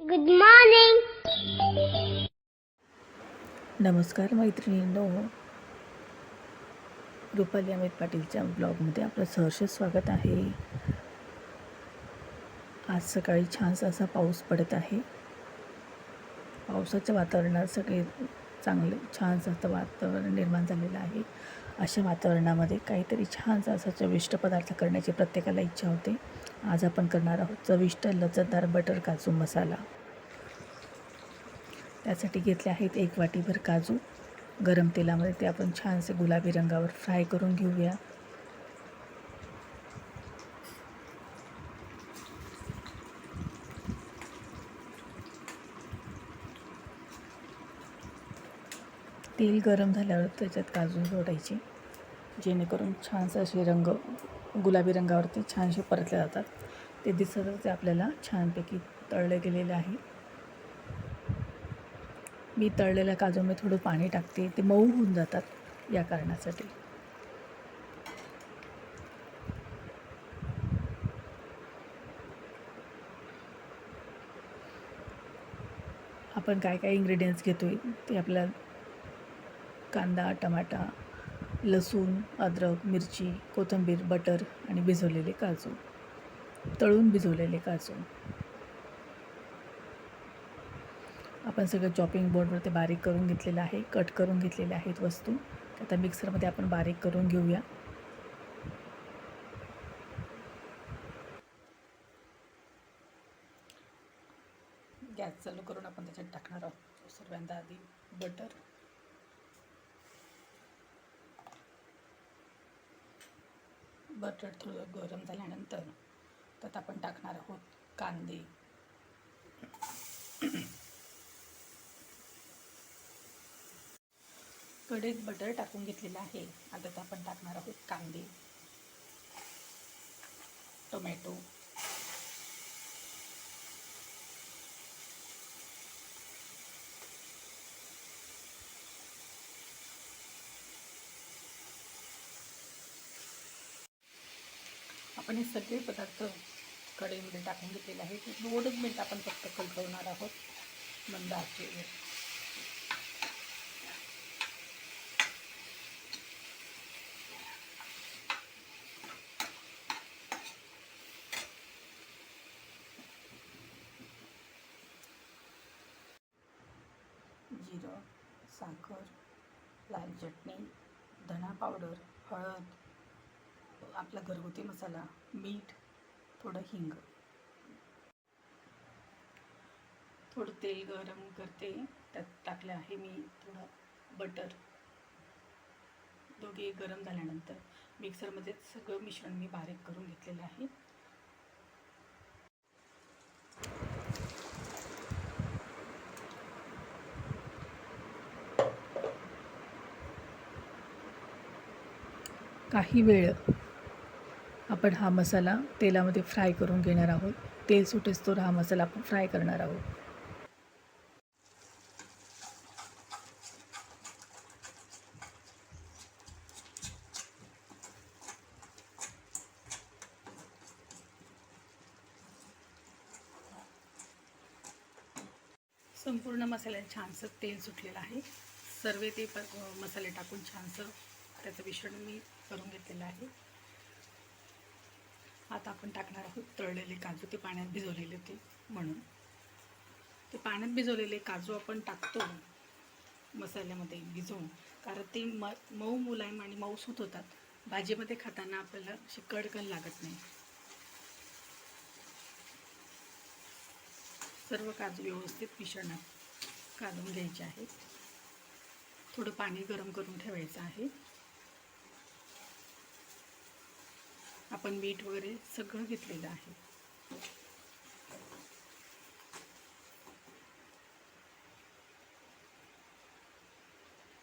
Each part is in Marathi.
गुड मॉर्निंग नमस्कार मैत्रिणींनो. रुपाली अमित पाटीलच्या ब्लॉगमध्ये आपलं सहर्ष स्वागत आहे. आज सकाळी छानसा असा पाऊस पडत आहे. पावसाच्या वातावरणात सगळे चांगले छानसं असं वातावरण निर्माण झालेलं आहे. अशा वातावरणामध्ये काहीतरी छानसा असा चविष्ट पदार्थ करण्याची प्रत्येकाला इच्छा होते. आज आपण करणार आहोत चविष्ट लचतदार बटर काजू मसाला. त्यासाठी घेतले आहेत एक वाटीभर काजू. गरम तेलामध्ये ते आपण छानसे गुलाबी रंगावर फ्राय करून घेऊया. तेल गरम झाल्यावर त्याच्यात काजू जोडायचे. जेणेकरून छानसे असे रंग गुलाबी रंगावरती छानसे परतले जातात. ते दिसतच ते आपल्याला छानपैकी तळले गेलेले आहे. मी तळलेल्या काजूमध्ये थोडं पाणी टाकते ते मऊ होऊन जातात या कारणासाठी. आपण काय काय इंग्रेडियंट्स घेतो आहे ते आपल्या कांदा टमाटा लसूण अद्रक मिरची कोथिंबीर बटर आणि भिजवलेले काजू. तळून भिजवलेले काजू. आपण सगळं चॉपिंग बोर्डवर ते बारीक करून घेतलेलं आहे. कट करून घेतलेले आहेत वस्तू. आता मिक्सरमध्ये आपण बारीक करून घेऊया. गॅस चालू करून आपण त्याच्यात टाकणार आहोत. सर्वांदा आधी बटर बटर थोडं गरम झाल्यानंतर त्यात आपण टाकणार आहोत कांदे. कढईत बटर टाकून घेतलेलं आहे. आता आपण टाकणार आहोत कांदे. टोमॅटो. आपण हे सगळे पदार्थ कढईमध्ये टाकून घेतलेले आहेत. दोनच मिनटं आपण फक्त कलकवणार आहोत मंद आचेवर जिरं साखर लाल चटणी धणा पावडर हळद आपला घरगुती मसाला मीठ थोडं हिंग. थोडं तेल गरम करते. त्यात टाकलं आहे मी थोडं बटर. दोघे गरम झाल्यानंतर मिक्सरमध्ये सगळं मिश्रण मी बारीक करून घेतलेलं आहे. काही वेळ आपण हा मसाला तेलामध्ये फ्राय करून घेणार आहोत. तेल सुटेस तर हा मसाला आपण फ्राय करणार आहोत. संपूर्ण मसाल्यात छानसं तेल सुटलेलं आहे. सर्व ते मसाले टाकून छानसं त्याचं मिश्रण मी करून घेतलेलं आहे. आता आपण टाकणार आहोत तळलेले काजू ते पाण्यात भिजवलेले ते म्हणून. ते पाण्यात भिजवलेले काजू आपण टाकतो मसाल्यामध्ये भिजवून कारण ते म मऊ मुलायम आणि मऊसूत होतात. भाजीमध्ये खाताना आपल्याला अशी कडकण लागत नाही. सर्व काजू व्यवस्थित मिश्रणात काढून घ्यायचे आहेत. थोडं पाणी गरम करून ठेवायचं आहे. आपण मीठ वगैरे सगळं घेतलेलं आहे.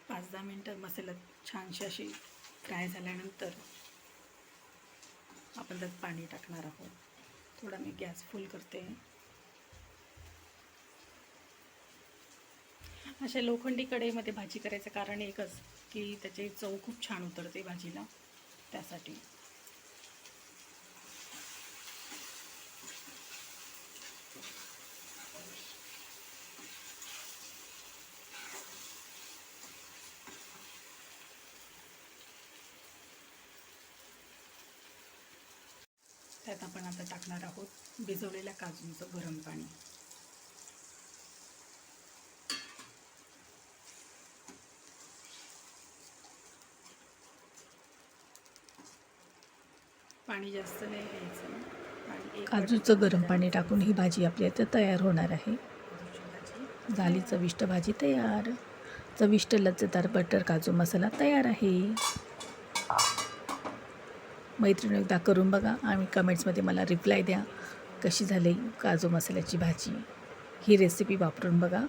पाच दहा मिनटं मसाला छानशी अशी फ्राय झाल्यानंतर आपण त्यात पाणी टाकणार आहोत. थोडा मी गॅस फुल करते. अशा लोखंडी कढईमध्ये भाजी करायचं कारण एकच की त्याची चव खूप छान उतरते भाजीला. त्यासाठी. त्यात आपण आता टाकणार आहोत भिजवलेल्या काजूंचं गरम पाणी. पाणी जास्त नाही घ्यायचं काजूचं गरम पाणी टाकून ही भाजी आपली आता तयार होणार आहे. झाली चविष्ट भाजी तयार. चविष्ट लज्जदार बटर काजू मसाला तयार आहे. मैत्रिणी एकदा करून बघा. आणि कमेंट्समध्ये मला रिप्लाय द्या. कशी झाली काजू मसाल्याची भाजी? ही रेसिपी वापरून बघा.